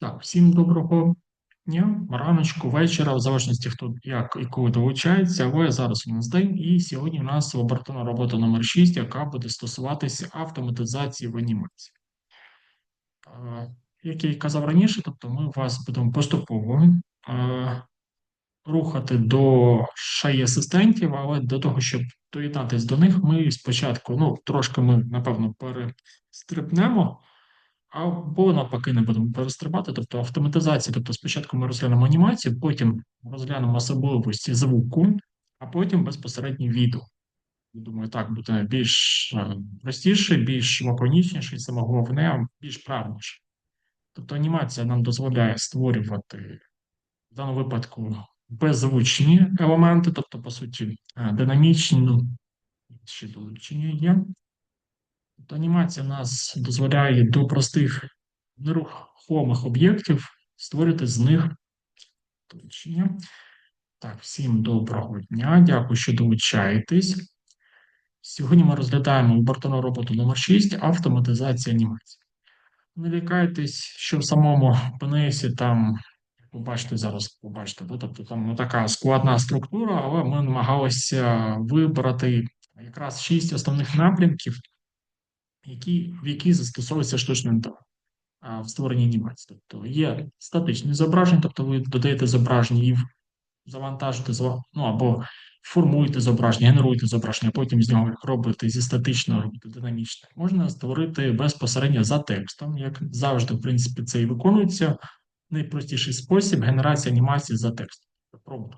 Так, всім доброго дня, раночку, вечора, в залежності хто як і коли долучається. Але зараз у нас день, і сьогодні у нас лабораторна робота номер 6, яка буде стосуватися автоматизації в анімації. Як я і казав раніше, тобто ми вас будемо поступово рухати до шаї асистентів, але до того, щоб доєднатися до них, ми спочатку, ну, трошки ми, напевно, перестрибнемо. Або навпаки не будемо перестрибати, тобто автоматизація. Тобто спочатку ми розглянемо анімацію, потім розглянемо особливості звуку, а потім безпосередньо відео. Я Думаю, так буде більш е, простіше, більш лаконічніше, і саме головне, більш правильніше. Тобто анімація нам дозволяє створювати в даному випадку беззвучні елементи, тобто, по суті, е, динамічні, ну, ще долучення є. Тобто анімація нас дозволяє до простих нерухомих об'єктів створити з них оточення. Так, всім доброго дня, дякую, що долучаєтесь. Сьогодні ми розглядаємо лабораторну роботу номер 6 автоматизація анімації. Не лякайтесь, що в самому ПНСі там, побачите зараз, побачите, да? тобто там ну, така складна структура, але ми намагалися вибрати якраз 6 основних напрямків, які, в які застосовується штучний інтелект в створенні анімації. Тобто є статичні зображення, тобто ви додаєте зображення і завантажуєте зва- ну, або формуєте зображення, генеруєте зображення, потім з нього робите зі статичного робите динамічне. Можна створити безпосередньо за текстом, як завжди, в принципі, це і виконується. Найпростіший спосіб генерації анімації за текстом. Пробуйте.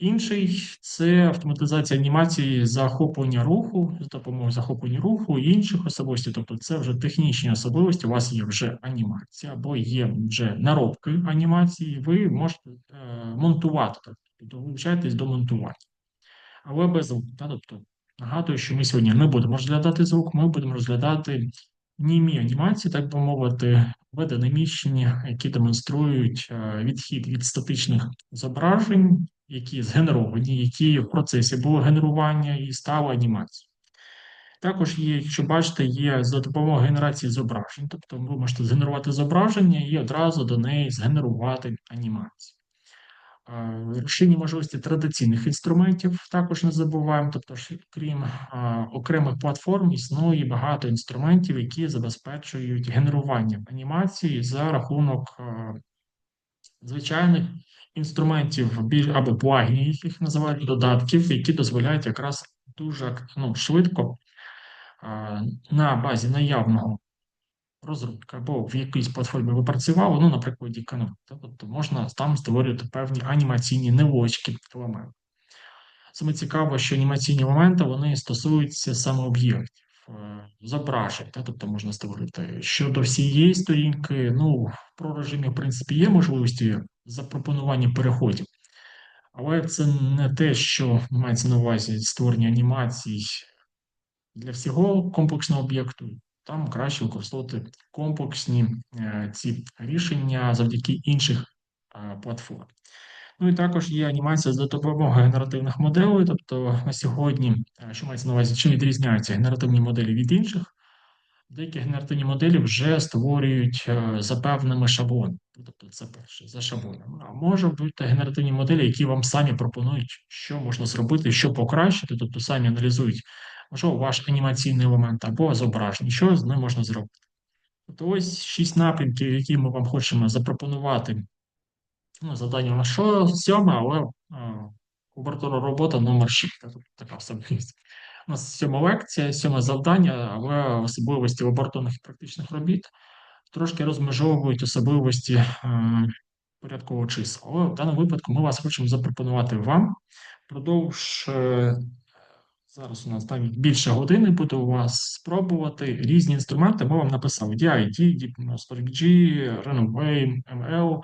Інший це автоматизація анімації захоплення руху з допомогою захоплення руху і інших особливостей. Тобто, це вже технічні особливості. У вас є вже анімація або є вже наробки анімації. Ви можете е, монтувати, тобто долучаєтесь до монтування, але без звуку. Та? Тобто, нагадую, що ми сьогодні не будемо розглядати звук, ми будемо розглядати німі анімації, так би мовити, динамічні, які демонструють е, відхід від статичних зображень, які згенеровані, які в процесі було генерування і стало анімацією. Також є, якщо бачите, є за допомогою генерації зображень, тобто ви можете згенерувати зображення і одразу до неї згенерувати анімацію. Е, можливості традиційних інструментів також не забуваємо. Тобто, крім окремих платформ, існує багато інструментів, які забезпечують генерування анімації за рахунок звичайних інструментів або плагінів, їх називають додатків, які дозволяють якраз дуже ну, швидко на базі наявного розробка або в якійсь платформі ви працювали, ну, на прикладі Canva, тобто можна там створювати певні анімаційні невеличкі елементи. Саме цікаво, що анімаційні моменти вони стосуються саме об'єктів, е, зображень, тобто можна створити щодо всієї сторінки. Ну, про режимі, в принципі, є можливості запропонування переходів, але це не те, що мається на увазі створення анімацій для всього комплексного об'єкту. Там краще використовувати комплексні е, ці рішення завдяки інших е, платформ. Ну і також є анімація за допомогою генеративних моделей. Тобто на сьогодні, е, що мається на увазі, чим відрізняються генеративні моделі від інших, деякі генеративні моделі вже створюють за певними шаблонами. Тобто це перше, за шаблонами. А може бути генеративні моделі, які вам самі пропонують, що можна зробити, що покращити, тобто самі аналізують, можливо, ваш анімаційний елемент або зображення, що з ним можна зробити. Тобто ось шість напрямків, які ми вам хочемо запропонувати Ну, завдання у нас що сьоме, але кубертура робота номер 6. Тобто така особливість. У нас сьома лекція, сьоме завдання, але особливості лабораторних і практичних робіт трошки розмежовують особливості е, порядкового числа. Але в даному випадку ми вас хочемо запропонувати вам впродовж. Е, Зараз у нас там більше години буде у вас спробувати різні інструменти. Ми вам написали DID, Deep Runaway, ML,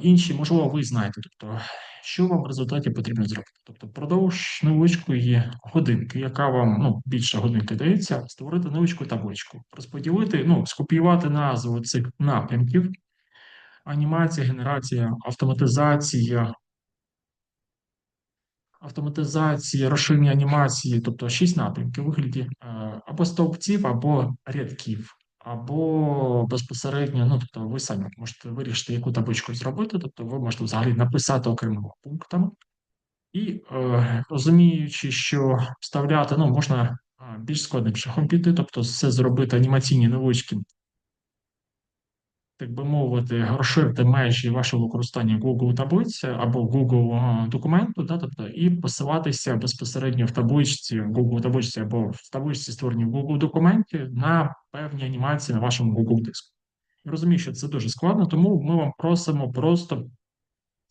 Інші, можливо, ви знаєте, тобто, що вам в результаті потрібно зробити. Тобто, продовж невеличкої годинки, яка вам ну, більше годинки дається, створити невеличку табличку, розподілити, ну, скопіювати назву цих напрямків: анімація, генерація, автоматизація, автоматизації, розширення анімації, тобто шість напрямків у вигляді е, або стовпців, або рядків, або безпосередньо, ну тобто ви самі можете вирішити, яку табличку зробити, тобто ви можете взагалі написати окремими пунктами. І е, розуміючи, що вставляти ну, можна е, більш складним шляхом піти, тобто все зробити анімаційні навички так би мовити, розширити межі вашого використання Google таблиці або Google документу, да, тобто, і посилатися безпосередньо в табличці, в Google табличці або в табличці, створеній в Google документі, на певні анімації на вашому Google диску. Я розумію, що це дуже складно, тому ми вам просимо просто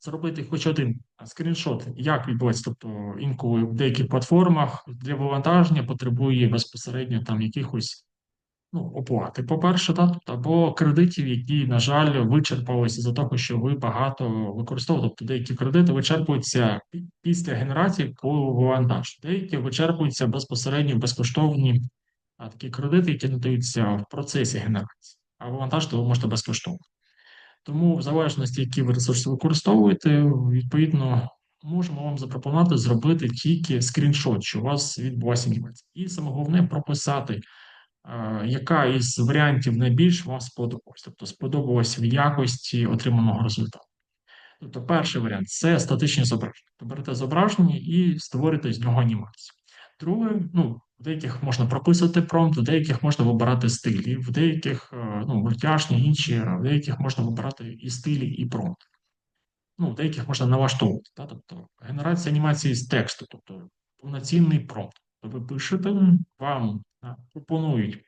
зробити хоч один скріншот, як відбувається. Тобто інколи в деяких платформах для вивантаження потребує безпосередньо там якихось ну, оплати, по-перше, да, або кредитів, які, на жаль, вичерпалися за того, що ви багато використовували. Тобто деякі кредити вичерпуються після генерації, коли вантаж. Деякі вичерпуються безпосередньо безкоштовні а, такі кредити, які надаються в процесі генерації, а вантаж то ви можете безкоштовно. Тому, в залежності, які ви ресурси використовуєте, відповідно. Можемо вам запропонувати зробити тільки скріншот, що у вас відбулася анімація. І саме головне прописати яка із варіантів найбільш вам сподобалась? Тобто сподобалась в якості отриманого результату. Тобто, перший варіант це статичні зображення. Тобто берете зображення і створюєте з нього анімацію. Друге, ну, в деяких можна прописувати промпт, в деяких можна вибирати стилі, в деяких е, ну, мультяшні, інші, в деяких можна вибирати і стилі, і промпт. Ну, в деяких можна налаштовувати. Да? Тобто генерація анімації з тексту, тобто повноцінний промпт. Тобто ви пишете, вам пропонують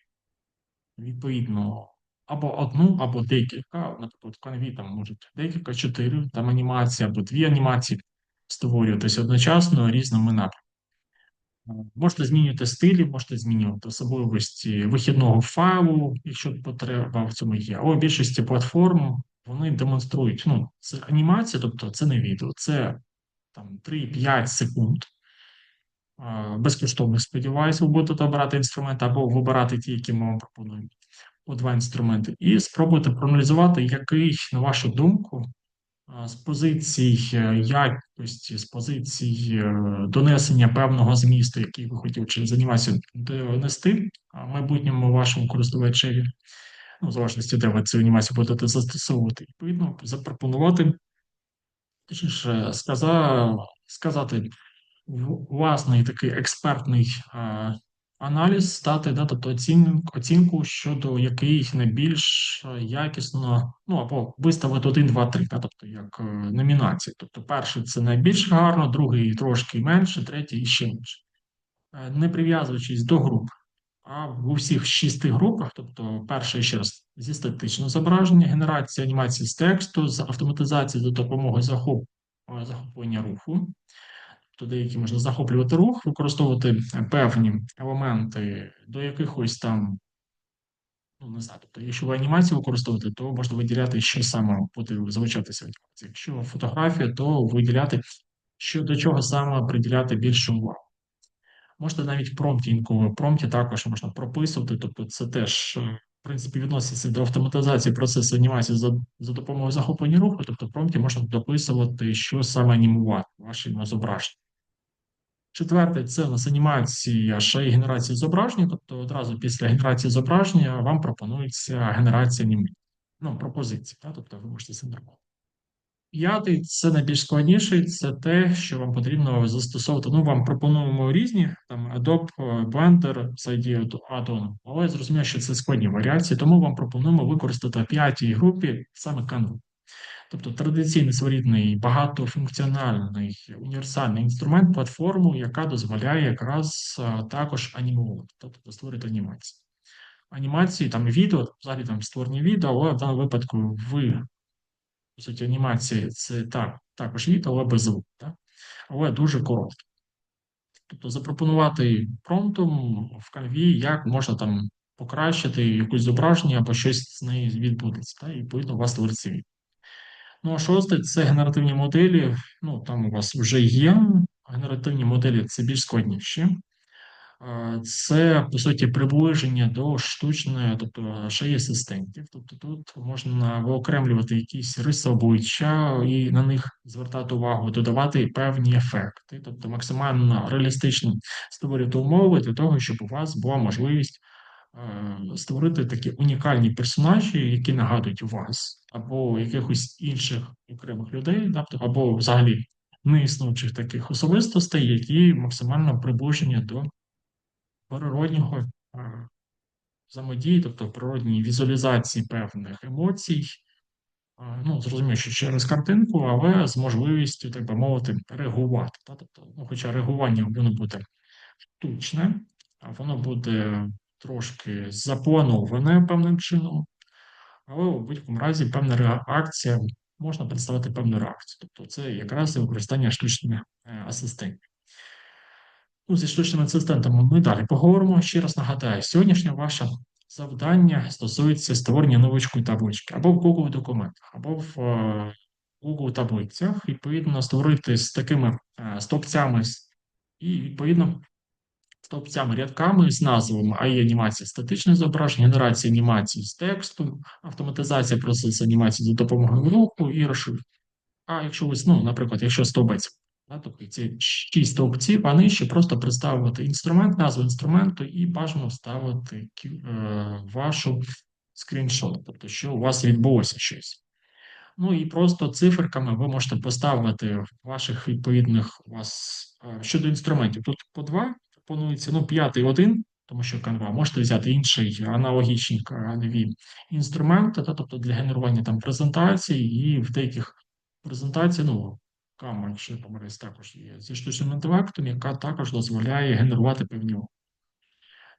відповідно або одну, або декілька. Наприклад, в Canvі там можуть декілька, чотири там анімації, або дві анімації створюватися одночасно різними напрямками. Можете змінювати стилі, можете змінювати особливості вихідного файлу, якщо потреба в цьому є. Але в більшості платформ вони демонструють ну, це анімація, тобто це не відео, це там 3-5 секунд безкоштовних сподіваюся, ви будете обирати інструменти або вибирати ті, які ми вам пропонуємо. По два інструменти, і спробуйте проаналізувати, який, на вашу думку, з позицій е, якості, з позицій е, донесення певного змісту, який ви хотіли через анімацію донести майбутньому вашому користувачеві, ну, в залежності, де ви цю анімацію будете застосовувати, відповідно, запропонувати, точніше, сказати власний такий експертний е, аналіз стати, да, тобто оцінку, оцінку щодо яких найбільш е, якісно, ну або виставити 1, 2, 3, да, тобто як е, номінації. Тобто, перший це найбільш гарно, другий трошки менше, третій ще менше. Не прив'язуючись до груп. А в усіх шести групах, тобто перший ще раз зі статичного зображення, генерація анімації з тексту, з автоматизації за допомогою захоп, захоплення руху, то деякі можна захоплювати рух, використовувати певні елементи до якихось там, ну не знаю, тобто, якщо ви анімацію використовуєте, то можна виділяти, що саме буде залучатися. Якщо фотографія, то виділяти, що до чого саме приділяти більше увагу. Можете навіть в промпті інколи промпті також можна прописувати, тобто це теж, в принципі, відноситься до автоматизації процесу анімації за за допомогою захоплення руху, тобто в промпті можна дописувати, що саме анімувати ваші зображення. Четверте, це у нас анімація ще й генерації зображення, тобто одразу після генерації зображення вам пропонується генерація анімації. Ну, пропозиції, так? тобто ви можете синдрому. П'ятий це найбільш складніший, це те, що вам потрібно застосовувати. Ну, вам пропонуємо різні там Adobe, Blender, Side Add-on, але зрозуміло, що це складні варіації, тому вам пропонуємо використати п'ятій групі саме Canva. Тобто традиційний своєрідний багатофункціональний універсальний інструмент, платформу, яка дозволяє якраз також анімувати, тобто створити анімації. Анімації, там відео, взагалі там створені відео, але в даному випадку в по суті, анімації це так, також відео, але без звуку, так? але дуже коротко. Тобто запропонувати промптом в канві, як можна там покращити якусь зображення або щось з неї відбудеться, та, і відповідно у вас створиться відео. Ну, а шосте це генеративні моделі. Ну, там у вас вже є. Генеративні моделі це більш складніші. Це, по суті, приближення до штучної, тобто шиї асистентів. Тобто тут можна виокремлювати якісь риси обличчя і на них звертати увагу, додавати певні ефекти, тобто максимально реалістично створювати умови для того, щоб у вас була можливість створити такі унікальні персонажі, які нагадують вас, або якихось інших окремих людей, тобто, або взагалі неіснуючих таких особистостей, які максимально приближені до природнього е, взаємодії, тобто природньої візуалізації певних емоцій. Е, Ну, зрозуміло, що через картинку, але з можливістю, так би мовити, реагувати. Тобто, ну, хоча реагування воно буде штучне, а воно буде трошки заплановане певним чином, але у будь-якому разі певна реакція можна представити певну реакцію. Тобто, це якраз і використання штучних е, асистентів. Ну, зі штучними асистентами ми далі поговоримо. Ще раз нагадаю, сьогоднішнє ваше завдання стосується створення новичку таблички або в Google документах, або в е, Google таблицях, відповідно, створити з такими е, стовпцями і, відповідно, стовпцями рядками з назвами AI анімація статичних зображень, генерація анімації з тексту, автоматизація процесу анімації за допомогою руху і розшивки. А якщо ви, ну, наприклад, якщо стовбець Да, тобто ці шість стовпців, а нижче просто представити інструмент, назву інструменту і бажано вставити е, вашу скріншот, тобто, що у вас відбулося щось. Ну і просто циферками ви можете поставити ваших відповідних у вас е, щодо інструментів. Тут по два пропонується, ну, п'ятий один, тому що Canva, можете взяти інший аналогічні канві інструменти, та, тобто для генерування там презентацій, і в деяких презентацій, ну, якщо я помиляюсь, також є зі штучним інтелектом, яка також дозволяє генерувати певні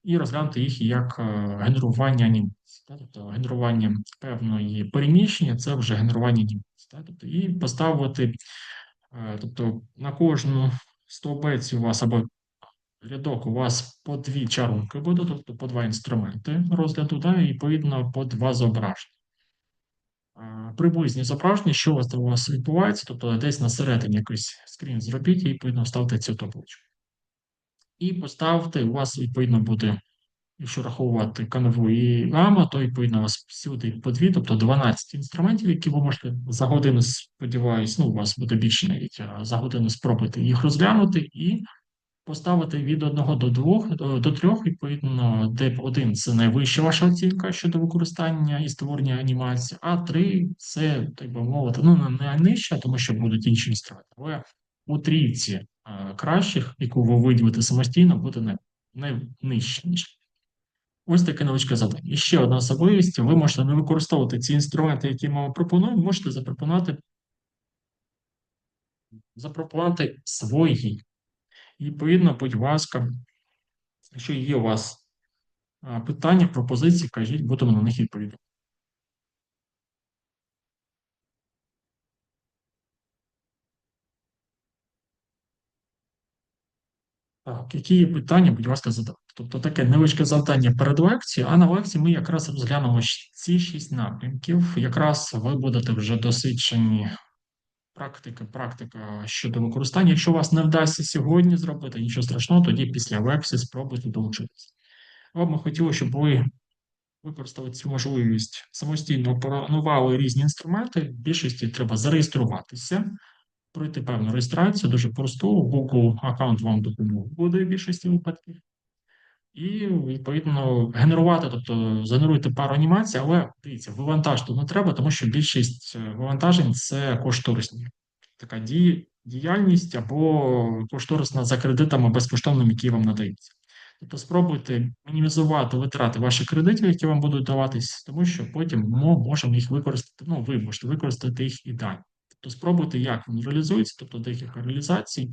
і розглянути їх як е, генерування анімації. Тобто генерування певної переміщення це вже генерування анімації. Тобто, і поставити, е, тобто на кожну стовбець у вас або рядок у вас по дві чарунки буде, тобто по два інструменти розгляду, да, і відповідно по два зображення. Приблизні зображення, що у вас у вас відбувається, тобто десь на середині якийсь скрін зробіть і відповідно вставте цю табличку. І поставте, у вас відповідно буде, якщо рахувати канву і гама, то відповідно у вас всюди по дві, тобто 12 інструментів, які ви можете за годину, сподіваюсь, ну, у вас буде більше навіть за годину спробувати їх розглянути і поставити від 1 до 2, до 3, відповідно, де 1 це найвища ваша оцінка щодо використання і створення анімації, а 3 це, так би мовити, ну не найнижча, тому що будуть інші інструменти, але у трійці кращих, яку ви виділите самостійно, буде не, найнижче, ніж. Ось таке невеличке завдання. І ще одна особливість: ви можете не використовувати ці інструменти, які ми вам пропонуємо, можете запропонувати запропонувати свої. Відповідно, будь ласка, якщо є у вас питання, пропозиції, кажіть, будемо на них відповідати. Так, які є питання, будь ласка, задавайте. Тобто таке невеличке завдання перед лекцією, а на лекції ми якраз розглянемо ці шість напрямків. Якраз ви будете вже досвідчені практика, практика щодо використання. Якщо вас не вдасться сьогодні зробити нічого страшного, тоді після лекції спробуйте долучитися. Вам ми хотіли, щоб ви використали цю можливість самостійно опанували різні інструменти. В більшості треба зареєструватися пройти певну реєстрацію, дуже просту. Google аккаунт вам допоможе буде в більшості випадків. І, відповідно, генерувати, тобто генеруйте пару анімацій, але дивіться, вивантажити не треба, тому що більшість е, вивантажень це кошторисні. Така діяльність або кошторисна за кредитами безкоштовними, які вам надаються. Тобто спробуйте мінімізувати витрати ваших кредитів, які вам будуть даватись, тому що потім ми можемо їх використати. Ну, ви можете використати їх і далі. Тобто спробуйте, як він реалізується, тобто декілька реалізацій.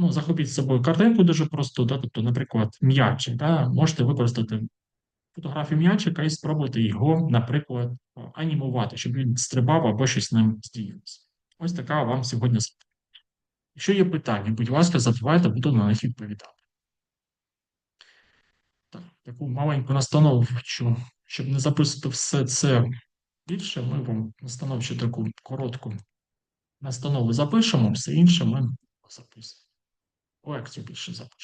Ну, захопіть з собою картинку дуже просто, да, тобто, наприклад, м'ячик. Да, Можете використати фотографію м'ячика і спробуйте його, наприклад, анімувати, щоб він стрибав або щось ним здіялося. Ось така вам сьогодні Якщо є питання, будь ласка, задавайте, буду на них відповідати. Так, таку маленьку настанову, щоб не записувати все це більше, ми вам настановчу таку коротку настанову запишемо, все інше ми записуємо. Лекцію більше запишемо.